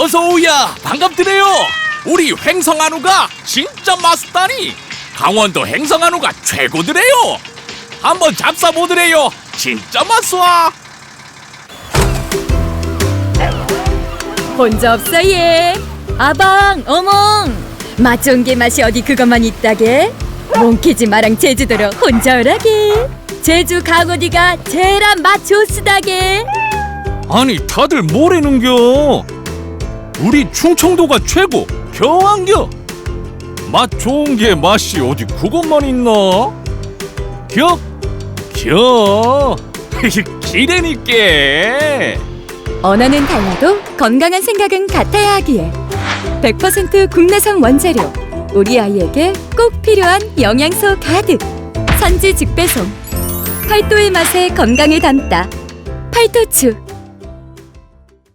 어서 오야. 반갑드래요. 우리 횡성한우가 진짜 맛있다니. 강원도 횡성한우가 최고드래요. 한번 잡숴보드래요. 진짜 맛있어. 혼자 없어 얘 아방 어멍 맛 좋은 게 맛이 어디 그것만 있다게? 몽키지 마랑 제주도로 혼자 오라게. 제주 강어디가 제일 맛 좋스다게. 아니 다들 뭐래는겨 우리 충청도가 최고 겨안겨. 맛 좋은 게 맛이 어디 그것만 있나? 겨? 겨. 기래니께. 언어는 달라도 건강한 생각은 같아야 하기에 100% 국내산 원재료 우리 아이에게 꼭 필요한 영양소 가득. 선지 직배송. 팔도의 맛에 건강을 담다. 팔도추